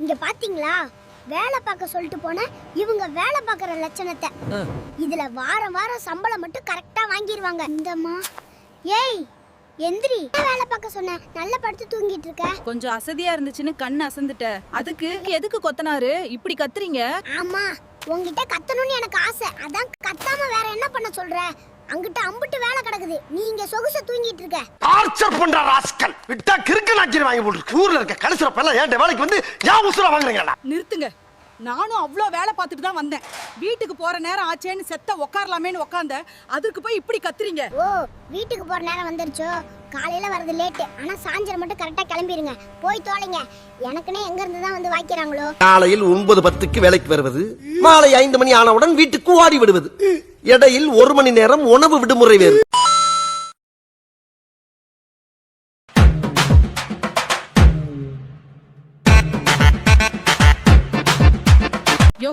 இங்க பாத்தீங்களா? வேலை பார்க்க சொல்லிட்டு போன இவங்க வேலை பார்க்கற லட்சணத்தை. இதுல வாரம் வாரம் சம்பளம் மட்டும் கரெக்டா வாங்கிடுவாங்க இந்தம்மா. ஏய் எந்திரி. வேலை பார்க்க சொன்ன? நல்ல படுத்து தூங்கிட்டு இருக்க. கொஞ்சம் அசதியா இருந்துச்சுன்னு கண் அசந்துட்ட. அதுக்கு. எதுக்கு கொத்தனாரு? இப்படி கத்துறீங்க? ஆமா உன்கிட்ட கத்தணும்னு எனக்கு ஆசை. அதான் கத்தாம வேற என்ன பண்ண சொல்ற? அங்கிட்ட அம்புட்டு வேலை கிடக்குது. நீ இங்க சொகுச தூங்கிட்டு இருக்க. டார்ச்சர் பண்ற ராஸ்கல். விட்டா கிறுக்கு நாக்கி வாங்கி போட்டுருக்கு. ஊர்ல இருக்க கடைசில எல்லாம் ஏன் வேலைக்கு வந்து ஏன் உசுர வாங்குறீங்கடா? நிறுத்துங்க. நானும் அவ்வளோ வேலை பார்த்துட்டு தான் வந்தேன். வீட்டுக்கு போற நேரம் ஆச்சேன்னு செத்த உக்காரலாமேன்னு உக்காந்த அதுக்கு போய் இப்படி கத்துறீங்க? ஓ வீட்டுக்கு போற நேரம் வந்துருச்சோ? காலையில வரது லேட்டு ஆனா சாயந்தரம் மட்டும் கரெக்டா கிளம்பிருங்க. போய் தோலைங்க. எனக்குன்னே எங்க இருந்து தான் வந்து வாய்க்கிறாங்களோ? காலையில் ஒன்பது பத்துக்கு வேலைக்கு வருவது மாலை ஐந்து மணி ஆனவுடன் வீட்டுக்கு ஓடி விடுவது. இடையில் ஒரு மணி நேரம் உணவு விடுமுறை வேறு. யோ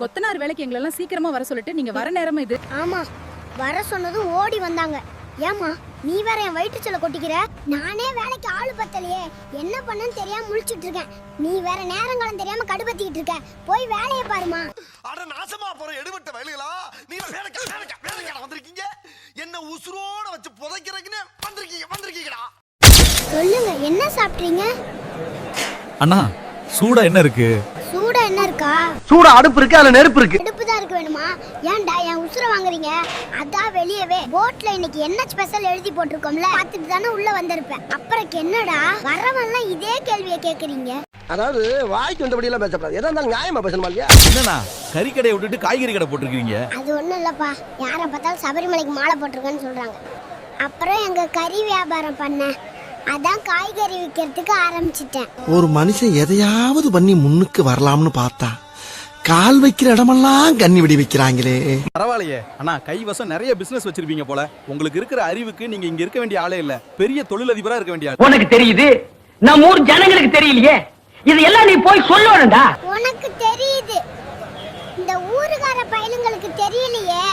கொத்தனார் வேலைக்கு எங்களெல்லாம் சீக்கிரமா வர சொல்லிட்டு நீங்க வர நேரமா இது? ஆமா வர சொன்னதும் ஓடி வந்தாங்க. ஏமா நீ வேற என் வயிற்றுச்சல கொட்டிக்கிற? நானே வேலைக்கு ஆளு பத்தலையே. என்ன பண்ணன்னு தெரியாம முழிச்சிட்டு இருக்கேன். நீ வேற நேரங்காலம் தெரியாம கடுபத்திக்கிட்டு இருக்க. போய் வேலையை பாருமா அட நாசமா போற எடுபட்ட வயலுகளா? நீங்க வேலைக்கா வேலைக்கா வேலைக்கா வந்திருக்கீங்க. என்ன உசுரோட வச்சு புதைக்கிறதுக்குன்னு வந்திருக்கீங்க வந்திருக்கீங்கடா. சொல்லுங்க என்ன சாப்பிட்றீங்க? அண்ணா சூடா என்ன இருக்கு? என்ன இருக்கா? சூட அடுப்பு இருக்கு அதுல நெருப்பு இருக்கு. அடுப்பு தான் இருக்கு வேணுமா? ஏன்டா என் உசுர வாங்குறீங்க? அதான் வெளியவே. போட்ல இன்னைக்கு என்ன ஸ்பெஷல் எழுதி போட்டிருக்கோம்ல? பார்த்துட்டு தானே உள்ள வந்திருப்பேன். அப்புறம் என்னடா? வரவன்லாம் இதே கேள்வியை கேக்குறீங்க. அதாவது வாய்க்கு வந்தபடி எல்லாம் பேசக்கூடாது எதா இருந்தாலும் நியாயமா பேசணுமா இல்லையா? என்னண்ணா கறி கடையை விட்டுட்டு காய்கறி கடை போட்டிருக்கீங்க? அது ஒண்ணும் இல்லப்பா. யாரை பார்த்தாலும் சபரிமலைக்கு மாலை போட்டிருக்கேன்னு சொல்றாங்க. அப்புறம் எங்க கறி வியாபாரம் பண்ணேன் அதான் காய்கறி விற்கிறதுக்கு ஆரம்பிச்சிட்டேன். ஒரு மனுஷன் எதையாவது பண்ணி முன்னுக்கு வரலாம்னு பார்த்தா கால் வைக்கிற இடமெல்லாம் கண்ணி வெடி வைக்கிறாங்களே. பரவாயில்லையே. அண்ணா கைவசம் நிறைய பிசினஸ் வச்சிருப்பீங்க போல. உங்களுக்கு இருக்கிற அறிவுக்கு நீங்க இங்க இருக்க வேண்டிய ஆளே இல்ல. பெரிய தொழிலதிபரா இருக்க வேண்டிய ஆள். உனக்கு தெரியுது? நம்ம ஊர் ஜனங்களுக்கு தெரியலையே. இது எல்லாம் நீ போய் சொல்லணும்டா. உனக்கு தெரியுது. இந்த ஊருகார பயலுங்களுக்கு தெரியலையே.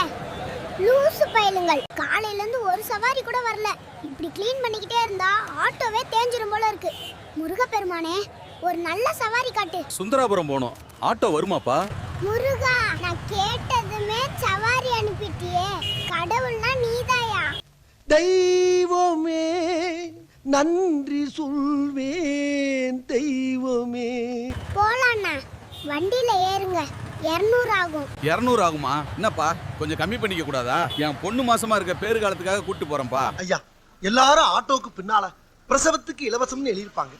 லூசு பயலுங்கள். காலையில இருந்து ஒரு சவாரி கூட வரல. இப்படி க்ளீன் பண்ணிக்கிட்டே இருந்தா ஆட்டோவே தேஞ்சிரும் போல இருக்கு. முருகப்பெருமானே ஒரு நல்ல சவாரி காட்டு. சுந்தராபுரம் போனோம். ஆட்டோ வருமாப்பா? முருகா நான் கேட்டதுமே சவாரி அனுப்பிட்டியே. கடவுள்னா நீதாயா? தெய்வமே நன்றி சொல்வேன் தெய்வமே. போலாண்ணா. வண்டியில ஏறுங்க. இருநூறு ஆகும். இருநூறு ஆகுமா? என்னப்பா கொஞ்சம் கம்மி பண்ணிக்க கூடாதா? என் பொண்ணு மாசமா இருக்க பேரு காலத்துக்காக கூட்டு போறேன்ப்பா. ஐயா எல்லாரும் ஆட்டோக்கு பின்னால பிரசவத்துக்கு இலவசம்னு எழுதியிருப்பாங்க.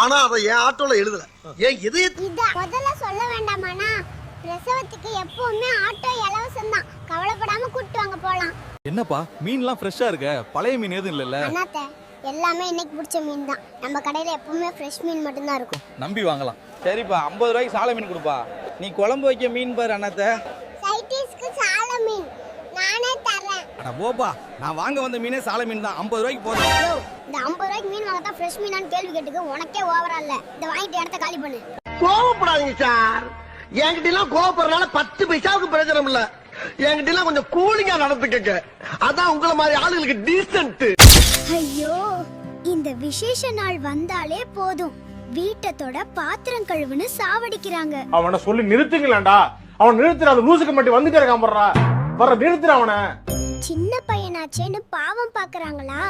ஆனா அதை என் ஆட்டோல எழுதல. ஏன் இதா முதல்ல சொல்ல வேண்டாமாண்ணா. பிரசவத்துக்கு எப்பவுமே ஆட்டோ இலவசம் தான் கவலைப்படாம கூட்டு வாங்க போலாம். என்னப்பா மீன்லாம் ஃப்ரெஷ்ஷா இருக்க? பழைய மீன் எதுவும் இல்லல்ல? அண்ணாத்த எல்லாமே இன்னைக்கு பிடிச்ச மீன் தான். நம்ம கடையில எப்பவுமே ஃப்ரெஷ் மீன் மட்டும்தான் இருக்கும். நம்பி வாங்கலாம். சரிப்பா ஐம்பது ரூபாய்க்கு சாலை மீன் கொடுப்பா. நீ குழம்பு வைக்க மீன் பாரு அண்ணாத்த. சைட்டிஸ்க்கு சால மீன். நானே தரேன் அட போப்பா நான் வாங்க வந்த மீனே சாலை மீன் தான். ஐம்பது ரூபாய்க்கு போதும். இந்த ஐம்பது ரூபாய்க்கு மீன் வாங்கத்தான் ஃப்ரெஷ் மீனான்னு கேள்வி கேட்டுக்கு உனக்கே ஓவரா இல்ல. இந்த வாங்கிட்டு இடத்த காலி பண்ணு. கோவப்படாதீங்க சார். என்கிட்ட எல்லாம் கோவப்படுறதுனால பத்து பைசாவுக்கு பிரயோஜனம் இல்ல. என்கிட்ட எல்லாம் கொஞ்சம் கூலிங்கா நடந்துக்கங்க. அதான் உங்களை மாதிரி ஆளுங்களுக்கு டீசென்ட் ஐயோ இந்த விசேஷ நாள் வந்தாலே போதும். வீட்டத்தோட பாத்திரம் கழுவுன்னு சாவடிக்கிறாங்க. அவனை சொல்லி நிறுத்துங்களேன்டா. அவன் நிறுத்துற அந்த லூசுக்கு மட்டும் வந்துட்டே இருக்கான் போடுறா வர நிறுத்துற அவனை. சின்ன பையனாச்சேன்னு பாவம் பாக்குறாங்களா?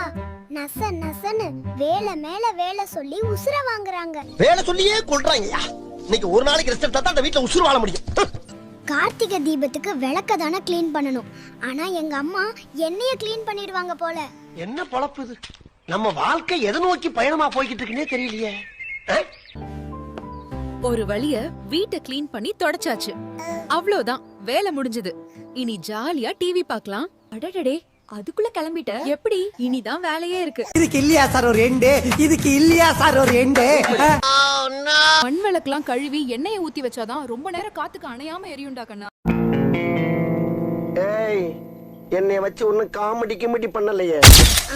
நச நசன்னு வேலை மேல வேலை சொல்லி உசுர வாங்குறாங்க. வேலை சொல்லியே கொள்றாங்கய்யா இன்னைக்கு ஒரு நாளைக்கு ரெஸ்ட் எடுத்தா தான் அந்த வீட்டுல உசுறு வாழ முடியும். கார்த்திகை தீபத்துக்கு விளக்க தானே க்ளீன் பண்ணணும். ஆனா எங்க அம்மா என்னைய க்ளீன் பண்ணிடுவாங்க போல. என்ன பொழப்பு இது? நம்ம வாழ்க்கை எதை நோக்கி பயணமா போய்கிட்டு இருக்குன்னே தெரியலையே? ஒரு வழிய வீட்டை க்ளீன் பண்ணி தொடச்சாச்சு. அவ்வளவுதான் வேலை முடிஞ்சது. இனி ஜாலியா டிவி பார்க்கலாம். அடடடே அதுக்குள்ள கிளம்பிட்ட. எப்படி? இனிதான் வேலையே இருக்கு. இதுக்கு இல்லையா சார் ஒரு எண்டு? இதுக்கு இல்லையா சார் ஒரு எண்டு? மண் விளக்கெல்லாம் கழுவி எண்ணெயை ஊத்தி வச்சாதான் ரொம்ப நேரம் காத்துக்கு அணையாம எரியுண்டா கண்ணா. என்னைய வச்சு ஒன்னும் காமெடி கிமெடி பண்ணலையே.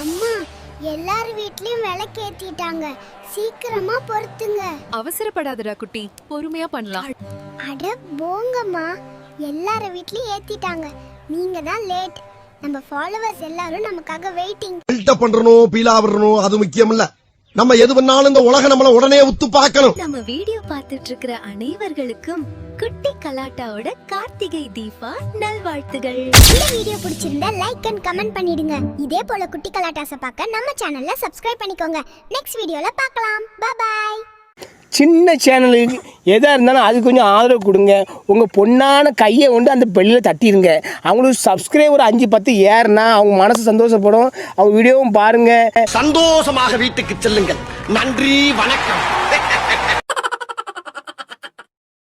அம்மா எல்லார் வீட்லயும் விளக்கேத்திட்டாங்க. சீக்கிரமா பொறுத்துங்க. அவசரப்படாதடா குட்டி பொறுமையா பண்ணலாம். அட போங்கம்மா. எல்லார வீட்லயும் ஏத்திட்டாங்க. நீங்க தான் லேட் நம்ம ஃபாலோவர்ஸ் எல்லாரும் நமக்காக வெயிட்டிங் பில்டப் பண்றணும் பீலா விடணும் அது முக்கியம் இல்ல நம்ம எது பண்ணாலும் இந்த உலகம் நம்மள உடனே உத்து பார்க்கணும். நம்ம வீடியோ பார்த்துட்டு இருக்கிற அனைவர்களுக்கும் குட்டி கலாட்டாவோட கார்த்திகை தீபா நல்வாழ்த்துகள். இந்த வீடியோ பிடிச்சிருந்தா லைக் அண்ட் கமெண்ட் பண்ணிடுங்க. இதே போல குட்டி கலாட்டாஸை பார்க்க நம்ம சேனல்ல சப்ஸ்கிரைப் பண்ணிக்கோங்க. நெக்ஸ்ட் வீடியோல பார்க்கலாம். பாய் சின்ன சேனலுக்கு எதாக இருந்தாலும் அது கொஞ்சம் ஆதரவு கொடுங்க. உங்கள் பொண்ணான கையை கொண்டு அந்த பெல்லில் தட்டிடுங்க அவங்களுக்கு சப்ஸ்கிரைபர் அஞ்சு பத்து ஏறுனா அவங்க மனசு சந்தோஷப்படும். அவங்க வீடியோவும் பாருங்கள் சந்தோஷமாக வீட்டுக்கு செல்லுங்கள். நன்றி வணக்கம்.